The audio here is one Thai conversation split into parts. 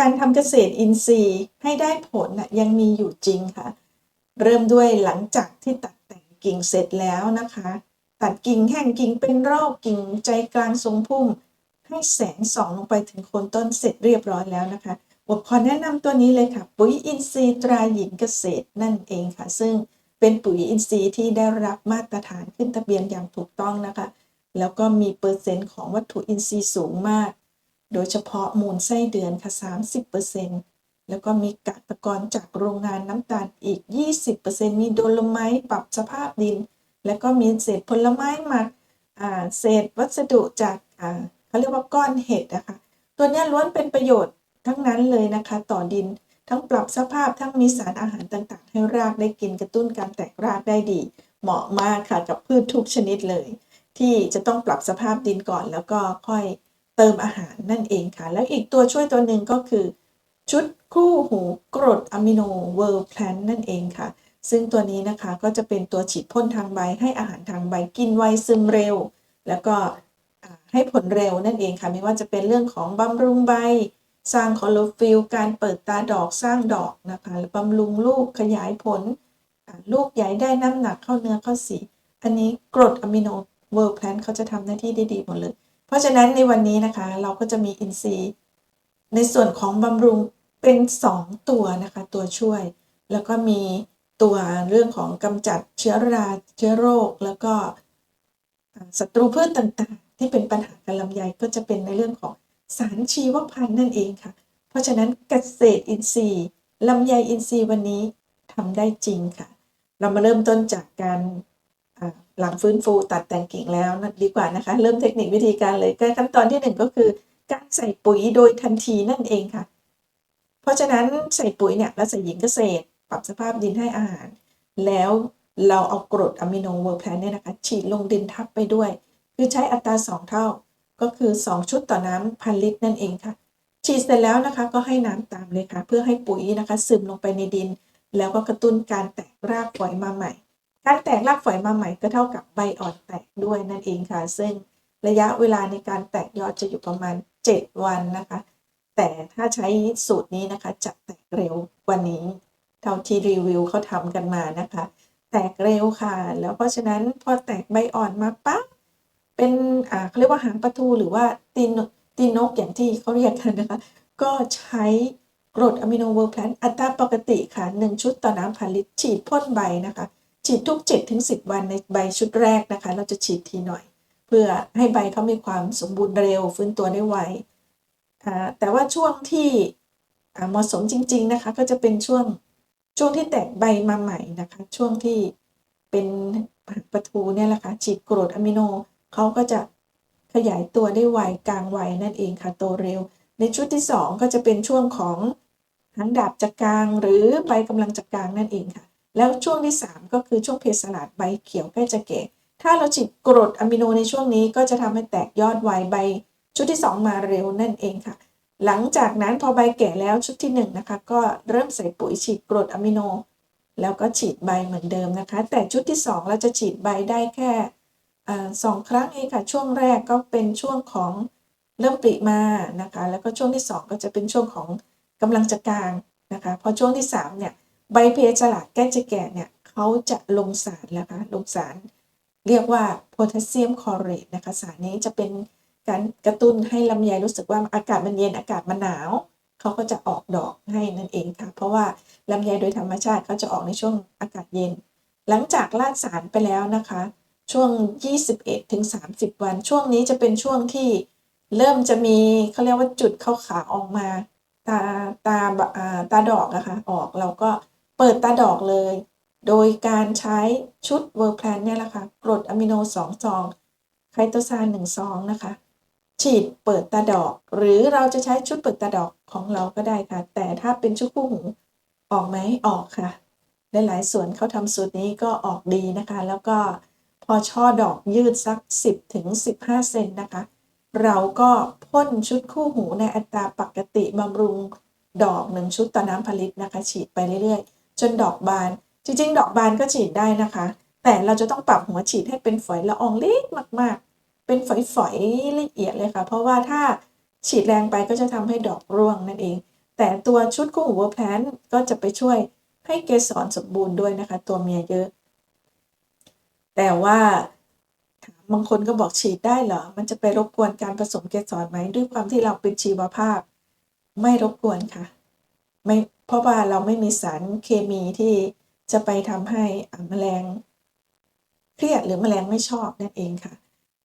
การทำเกษตรอินทรีย์ให้ได้ผลนะยังมีอยู่จริงค่ะ เริ่มด้วยหลังจากที่ตัดแต่งกิ่งเสร็จแล้วนะคะ ตัดกิ่งแห้งกิ่งเป็นรอกกิ่งใจกลางทรงพุ่ม ให้แสงส่องลงไปถึงโคนต้นเสร็จเรียบร้อยแล้วนะคะบทขอแนะนำตัวนี้เลยค่ะ ปุ๋ยอินทรีย์ตราหญิงเกษตรนั่นเองค่ะ ซึ่งเป็นปุ๋ยอินทรีย์ที่ได้รับมาตรฐานขึ้นทะเบียนอย่างถูกต้องนะคะ แล้วก็มีเปอร์เซ็นต์ของวัตถุอินทรีย์สูงมาก โดยเฉพาะมูลไส้เดือนค่ะ 30%แล้วก็มีกากตะกอนจากโรงงานน้ำตาลอีก 20%มีโดโลไมต์ปรับสภาพดิน แล้วก็มีเศษผลไม้หมักอ่าเศษวัสดุจากเขาเรียกว่าก้อนเห็ดนะคะ ตัวนี้ล้วนเป็นประโยชน์ทั้งนั้นเลยนะคะ ต่อดินทั้งปรับสภาพทั้งมีสารอาหารต่างๆ ให้รากได้กินกระตุ้นการแตกรากได้ดี เหมาะมากค่ะกับพืชทุกชนิดเลย ที่จะต้องปรับสภาพดินก่อนแล้วก็ค่อย เติมอาหารนั่นเองค่ะ แล้วอีกตัวช่วยตัวหนึ่งก็คือ ชุดคู่หูกรดอะมิโนเวิร์แพลนนั่นเองค่ะ ซึ่งตัวนี้นะคะก็จะเป็นตัวฉีดพ่นทางใบให้อาหารทางใบกินไวซึมเร็ว แล้วก็ให้ผลเร็วนั่นเองค่ะ ไม่ว่าจะเป็นเรื่องของบำรุงใบ สร้างคลอโรฟิลล์การเปิดตาดอกสร้างดอกนะคะบำรุงลูกขยายผล ลูกใหญ่ได้น้ำหนักเข้าเนื้อเข้าสี อันนี้กรดอะมิโนเวิร์แพลนเขาจะทำหน้าที่ได้ดีหมดเลย เพราะฉะนั้นในวันนี้นะคะเราก็จะมีอินทรีย์ ในส่วนของบำรุงเป็น 2 ตัวนะคะ ตัวช่วย แล้วก็มีตัวเรื่องของกำจัดเชื้อราเชื้อโรค แล้วก็ศัตรูพืชต่างๆ ที่เป็นปัญหากับลำไยก็จะเป็นในเรื่องของสารชีวพันธุ์นั่นเองค่ะ เพราะฉะนั้นเกษตรอินทรีย์ลำไยอินทรีย์วันนี้ทำได้จริงค่ะ เรามาเริ่มต้นจากการ หลังฟื้นฟูตัดแต่งกิ่งแล้วนะดีกว่านะคะ เริ่มเทคนิควิธีการเลยก็ขั้นตอนที่หนึ่งก็คือ การใส่ปุ๋ยโดยทันทีนั่นเองค่ะ เพราะฉะนั้นใส่ปุ๋ยเนี่ยเราใส่หญิงเกษตร ปรับสภาพดินให้อาหาร แล้วเราเอากรดอะมิโนเวอร์แพลนเนี่ยนะคะฉีดลงดินทับไปด้วย คือใช้อัตรา 2 เท่าก็คือ 2 ชุดต่อน้ำพันลิตรนั่นเองค่ะ ฉีดเสร็จแล้วนะคะก็ให้น้ำตามเลยค่ะ เพื่อให้ปุ๋ยนะคะซึมลงไปในดิน แล้วก็กระตุ้นการแตกรากฝอยมาใหม่ การแตกรากฝอยมาใหม่ก็เท่ากับใบอ่อนแตกด้วยนั่นเองค่ะ ซึ่งระยะเวลาในการแตกยอดจะอยู่ประมาณ 7 วันนะคะ แต่ถ้าใช้สูตรนี้นะคะจะแตกเร็วกว่านี้ เท่าที่รีวิวเขาทำกันมานะคะ แตกเร็วค่ะ แล้วเพราะฉะนั้นพอแตกใบอ่อนมาปั๊บเป็นอ่าเขาเรียกว่าหางปลาทูหรือว่าตีนตีนนกอย่างที่เขาเรียกกันนะคะ ก็ใช้กรดอะมิโนเวอร์แพลนอัตราปกติค่ะ 1 ชุดต่อน้ำพันลิตรฉีดพ่นใบนะคะ ฉีดทุก7-10 วันในใบชุดแรกนะคะ เราจะฉีดทีหน่อย เพื่อให้ใบเขามีความสมบูรณ์เร็วฟื้นตัวได้ไวอ่าแต่ว่าช่วงที่เหมาะสมจริง ๆนะคะ ก็จะเป็นช่วงช่วงที่แตกใบมาใหม่นะคะ ช่วงที่เป็นหางปลาทูเนี่ยแหละค่ะฉีดกรดอะมิโนเขาก็จะขยายตัวได้ไวกลางวัยนั่นเองค่ะโตเร็ว ในชุดที่ 2 ก็จะเป็นช่วงของหางดาบจะกลางหรือใบกำลังจะกลางนั่นเองค่ะ แล้วช่วงที่ 3 ก็คือช่วงเพสลาดใบเขียวใกล้จะแก่ ถ้าเราฉีดกรดอะมิโนในช่วงนี้ก็จะทำให้แตกยอดไวใบ ชุดที่ 2 มาเร็วนั่นเองค่ะ หลังจากนั้นพอใบแก่แล้วชุดที่1นะคะก็เริ่มใส่ปุ๋ยฉีดกรดอะมิโน แล้วก็ฉีดใบเหมือนเดิมนะคะ แต่ชุดที่ 2 เราจะฉีดใบได้แค่สองครั้งเองค่ะ ช่วงแรกก็เป็นช่วงของเริ่มปริมานะคะ แล้วก็ช่วงที่ 2 ก็จะเป็นช่วงของกำลังจะกลางนะคะ พอช่วงที่3เนี่ย ใบเพฉลาดแก้จะแก่เนี่ยเขาจะลงสารแล้วค่ะลงสาร เรียกว่าโพแทสเซียมคลอเรตนะคะสารนี้จะเป็นการกระตุ้นให้ลำไยรู้สึกว่าอากาศมันเย็นอากาศมันหนาวเขาก็จะออกดอกให้นั่นเองค่ะ เพราะว่าลำไยโดยธรรมชาติเขาจะออกในช่วงอากาศเย็น หลังจากลาดสารไปแล้วนะคะ ช่วง 21ถึง30 วัน ช่วงนี้จะเป็นช่วงที่เริ่มจะมีเขาเรียกว่าจุดขาวๆออกมา ตาตาตาดอกนะคะออกเราก็ เปิดตาดอกเลย โดยการใช้ชุดเวอร์แพลนเนี่ยแหละค่ะกรดอะมิโน2ซองไคโตซาน1ซองนะคะ ฉีดเปิดตาดอก หรือเราจะใช้ชุดเปิดตาดอกของเราก็ได้ค่ะ แต่ถ้าเป็นชุดคู่หูออกไหมออกค่ะหลายๆส่วนเขาทำสูตรนี้ก็ออกดีนะคะ แล้วก็พอช่อดอกยืดสัก 10ถึง15 เซนนะคะ เราก็พ่นชุดคู่หูในอัตราปกติบำรุงดอกหนึ่งชุดต่อน้ำผลิตนะคะ ฉีดไปเรื่อยๆ จนดอกบาน จริง ๆ ดอกบานก็ฉีดได้นะคะ แต่เราจะต้องปรับหัวฉีดให้เป็นฝอยละอองเล็กมาก ๆ เป็นฝอยๆละเอียดเลยค่ะ เพราะว่าถ้าฉีดแรงไปก็จะทำให้ดอกร่วงนั่นเอง แต่ตัวชุดคู่หูวแพลนก็จะไปช่วยให้เกสรสมบูรณ์ด้วยนะคะ ตัวเมียเยอะ แต่ว่าบางคนก็บอกฉีดได้เหรอ มันจะไปรบกวนการผสมเกสรไหมด้วยความที่เราเป็นชีวภาพ ไม่รบกวนค่ะ ไม่ เพราะว่าเราไม่มีสารเคมีที่จะไปทำให้แมลงเครียดหรือแมลงไม่ชอบนั่นเองค่ะ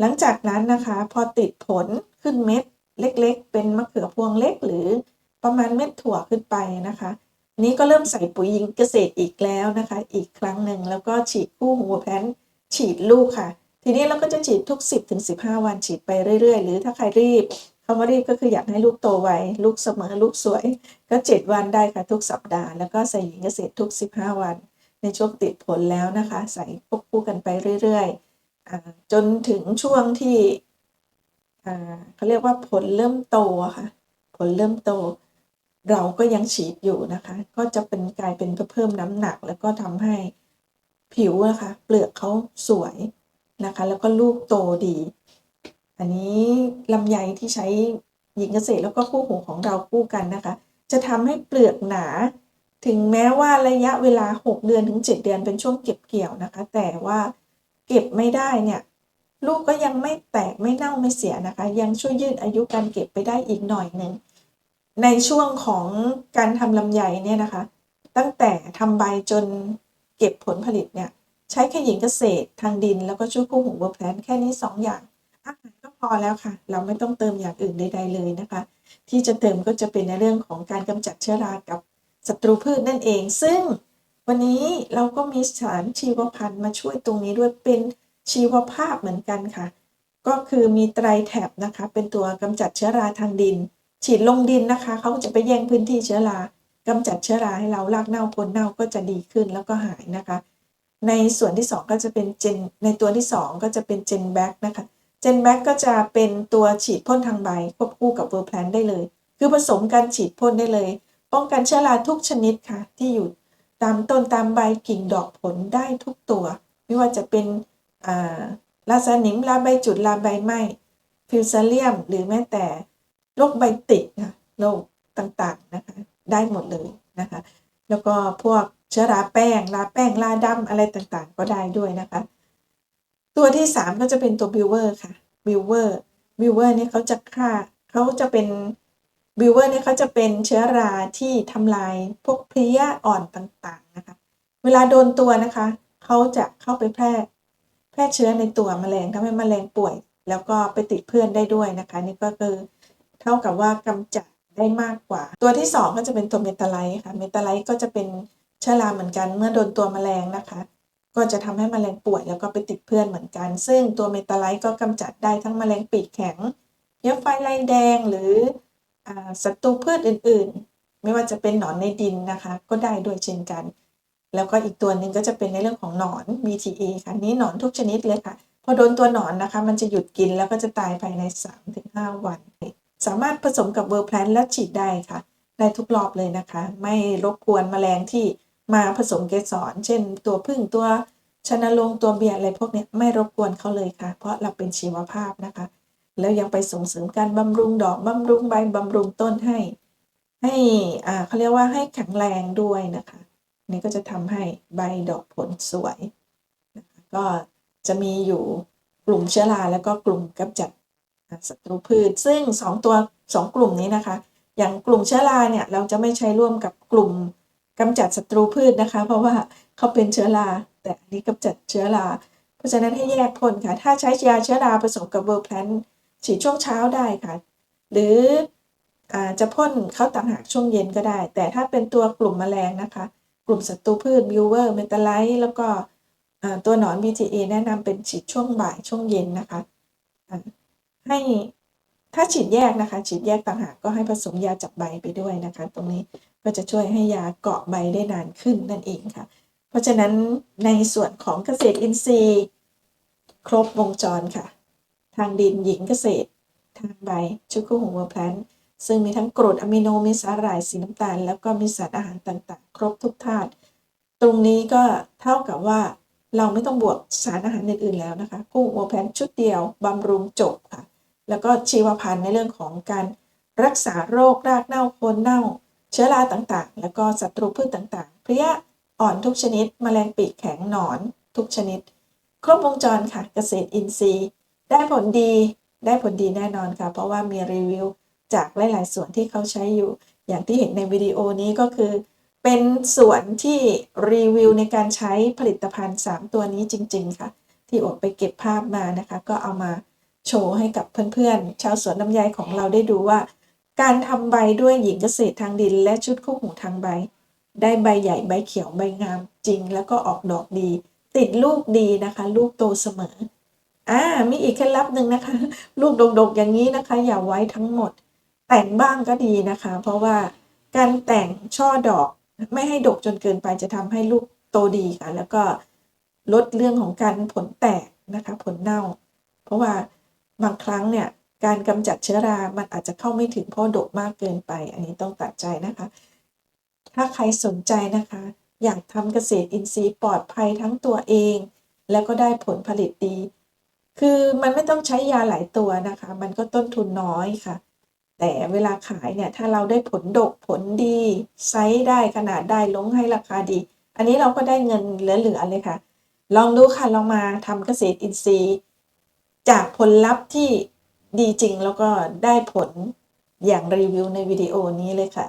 หลังจากนั้นนะคะพอติดผลขึ้นเม็ดเล็กๆ เป็นมะเขือพวงเล็กหรือประมาณเม็ดถั่วขึ้นไปนะคะ นี้ก็เริ่มใส่ปุ๋ยยิงเกษตรอีกแล้วนะคะ อีกครั้งหนึ่งแล้วก็ฉีดคู่หูแพนฉีดลูกค่ะ ทีนี้เราก็จะฉีดทุก 10ถึง15 วันฉีดไปเรื่อยๆ หรือถ้าใครรีบ คำว่ารีบก็คืออยากให้ลูกโตไวลูกเสมอลูกสวย ก็ 7 วันได้ค่ะทุกสัปดาห์ แล้วก็ใส่หญิงเกษตรทุก 15 วัน ในช่วงติดผลแล้วนะคะ ใส่ควบคู่กันไปเรื่อยๆจนถึงช่วงที่เขาเรียกว่าผลเริ่มโตค่ะ ผลเริ่มโต เราก็ยังฉีดอยู่นะคะ ก็จะเป็นกลายเป็นเพิ่มน้ำหนัก แล้วก็ทำให้ผิวนะคะเปลือกเขาสวยนะคะ แล้วก็ลูกโตดี อันนี้ลำไยที่ใช้หญิงเกษตรแล้วก็คู่หูของเราคู่กันนะคะ จะทำให้เปลือกหนา ถึงแม้ว่าระยะเวลา 6 เดือนถึง 7 เดือนเป็นช่วงเก็บเกี่ยวนะคะ แต่ว่าเก็บไม่ได้เนี่ยลูกก็ยังไม่แตกไม่เน่าไม่เสียนะคะ ยังช่วยยืดอายุการเก็บไปได้อีกหน่อยหนึ่งในช่วงของการทำลำไยเนี่ยนะคะ ตั้งแต่ทำใบจนเก็บผลผลิตเนี่ย ใช้แค่หญิงเกษตรทางดินแล้วก็ช่วยคู่หูเวอร์แพลนแค่นี้ 2 อย่างอาหาร พอแล้วค่ะ เราไม่ต้องเติมอย่างอื่นใดๆเลยนะคะ ที่จะเติมก็จะเป็นในเรื่องของการกำจัดเชื้อรากับศัตรูพืชนั่นเอง ซึ่งวันนี้เราก็มีสารชีวพันธุ์มาช่วยตรงนี้ด้วยเป็นชีวภาพเหมือนกันค่ะ ก็คือมีไตรแท็บนะคะ เป็นตัวกำจัดเชื้อราทางดิน ฉีดลงดินนะคะเขาจะไปแย่งพื้นที่เชื้อรากำจัดเชื้อราให้เรารากเน่าคนเน่าก็จะดีขึ้นแล้วก็หายนะคะ ในส่วนที่ 2 ก็จะเป็นเจนในตัวที่ 2 ก็จะเป็นเจนแบ็กนะคะ นแบ็กก็จะเป็นตัวฉีดพ่นทางใบควบคู่กับเวอร์แพลนได้เลย คือผสมกันฉีดพ่นได้เลย ป้องกันเชื้อราทุกชนิดค่ะ ที่อยู่ตามต้นตามใบกิ่งดอกผลได้ทุกตัว ไม่ว่าจะเป็นลาซานิมลาใบจุดลาใบไหมฟิวซาเลียม หรือแม้แต่โรคใบติดนะโรคต่างๆนะคะ ได้หมดเลยนะคะ แล้วก็พวกเชื้อราแป้งลาแป้งลาดำอะไรต่างๆ ก็ได้ด้วยนะคะ ตัวที่ 3 ก็จะเป็นตัวบิวเวอร์ค่ะบิวเวอร์บิวเวอร์เนี่ยเขาจะฆ่าเขาจะเป็นบิวเวอร์เนี่ยเขาจะเป็นเชื้อราที่ทำลายพวกเพลี้ยอ่อนต่างๆนะคะ เวลาโดนตัวนะคะเขาจะเข้าไปแพร่แพร่เชื้อในตัวแมลงทำให้แมลงป่วย แล้วก็ไปติดเพื่อนได้ด้วยนะคะ นี่ก็คือเท่ากับว่ากำจัดได้มากกว่า ตัวที่ 2 ก็จะเป็นตัวเมตาไลท์ค่ะเมตาไลท์ก็จะเป็นเชื้อราเหมือนกันเมื่อโดนตัวแมลงนะคะ ก็จะทำให้แมลงป่วยแล้วก็ไปติดเพื่อนเหมือนกัน ซึ่งตัวเมตาไลท์ก็กำจัดได้ทั้งแมลงปีกแข็งเยอะไฟลายแดงหรือศัตรูพืชอื่นๆ ไม่ว่าจะเป็นหนอนในดินนะคะ ก็ได้ด้วยเช่นกัน แล้วก็อีกตัวหนึ่งก็จะเป็นในเรื่องของหนอน BTA ค่ะนี้หนอนทุกชนิดเลยค่ะ พอโดนตัวหนอนนะคะ มันจะหยุดกินแล้วก็จะตายภายใน 3-5 วัน สามารถผสมกับเวอร์แพลนและฉีดได้ค่ะได้ทุกรอบเลยนะคะ ไม่รบกวนแมลงที่มาผสมเกสร เช่น ตัวพึ่งตัว ชนลงตัวเบียร์อะไรพวกนี้ไม่รบกวนเขาเลยค่ะ เพราะเราเป็นชีวภาพนะคะ แล้วยังไปส่งเสริมการบำรุงดอกบำรุงใบบำรุงต้นให้ ให้อ่าเขาเรียกว่าให้แข็งแรงด้วยนะคะนี่ก็จะทำให้ใบดอกผลสวยนะคะก็จะมีอยู่กลุ่มเชื้อราแล้วก็กลุ่มกำจัดศัตรูพืช ซึ่ง 2 ตัว 2 กลุ่มนี้นะคะ อย่างกลุ่มเชื้อราเนี่ยเราจะไม่ใช้ร่วมกับกลุ่มกำจัดศัตรูพืชนะคะ เพราะว่าเขาเป็นเชื้อรา แต่อันนี้กำจัดเชื้อรา เพราะฉะนั้นให้แยกพ่นค่ะ ถ้าใช้ยาเชื้อราผสมกับเวอร์แพลนฉีดช่วงเช้าได้ค่ะ หรือจะพ่นเขาต่างหากช่วงเย็นก็ได้ แต่ถ้าเป็นตัวกลุ่มแมลงนะคะ กลุ่มศัตรูพืชบิวเวอร์เมตาไลท์แล้วก็ตัวหนอน BTA แนะนำเป็นฉีดช่วงบ่ายช่วงเย็นนะคะ ให้ถ้าฉีดแยกนะคะ ฉีดแยกต่างหากก็ให้ผสมยาจับใบไปด้วยนะคะ ตรงนี้ก็จะช่วยให้ยาเกาะใบได้นานขึ้นนั่นเองค่ะ ราะฉะนั้นในส่วนของเกษตรอินทรีย์ ครบวงจรค่ะ ทางดินหญิงเกษตร ทางใบชุกุหงเวแพลนซึ่งมีทั้งกรดอะมิโนมีสาหร่ายสีน้ำตาล แล้วก็มีสารอาหารต่างๆ ครบทุกธาตุตรงนี้ก็เท่ากับว่าเราไม่ต้องบวกสารอาหารอื่นๆแล้วนะคะกุ้งโอแพนชุดเดียวบำรุงจบค่ะ แล้วก็ชีวพันธุ์ในเรื่องของการรักษาโรครากเน่าโคนเน่า เชื้อราต่างๆ แล้วก็ศัตรูพืชต่างๆเพลี้ย อ่อนทุกชนิดแมลงปีกแข็งหนอนทุกชนิด ครบวงจรค่ะเกษตรอินทรีย์ ได้ผลดีได้ผลดีแน่นอนค่ะ เพราะว่ามีรีวิวจากหลาย ๆ ส่วนที่เขาใช้อยู่ อย่างที่เห็นในวิดีโอนี้ก็คือ เป็นส่วนที่รีวิวในการใช้ผลิตภัณฑ์ 3 ตัวนี้จริง ๆ ค่ะ ที่อดไปเก็บภาพมานะคะ ก็เอามาโชว์ให้กับเพื่อน ๆ ชาวสวนลำไยของเราได้ดูว่า การทำใบด้วยหญิงเกษตรทางดิน และชุดคู่หูทางใบ ได้ใบใหญ่ใบเขียวใบงามจริง แล้วก็ออกดอกดี ติดลูกดีนะคะ ลูกโตเสมออ่ามีอีกเคล็ดลับหนึ่งนะคะ ลูกดกๆอย่างนี้นะคะ อย่าไว้ทั้งหมด แต่งบ้างก็ดีนะคะ เพราะว่าการแต่งช่อดอกไม่ให้ดกจนเกินไปจะทำให้ลูกโตดีค่ะ แล้วก็ลดเรื่องของการผลแตกนะคะ ผลเน่า เพราะว่าบางครั้งเนี่ยการกำจัดเชื้อรา มันอาจจะเข้าไม่ถึงเพราะดกมากเกินไป อันนี้ต้องตัดใจนะคะ ถ้าใครสนใจนะคะ อยากทำเกษตรอินทรีย์ปลอดภัยทั้งตัวเอง แล้วก็ได้ผลผลิตดี คือมันไม่ต้องใช้ยาหลายตัวนะคะ มันก็ต้นทุนน้อยค่ะ แต่เวลาขายเนี่ย ถ้าเราได้ผลดกผลดีไซส์ได้ขนาดได้ลงให้ราคาดี อันนี้เราก็ได้เงินเหลือๆเลยค่ะ ลองดูค่ะลองมาทำเกษตรอินทรีย์ จากผลลัพธ์ที่ดีจริงแล้วก็ได้ผลอย่างรีวิวในวิดีโอนี้เลยค่ะ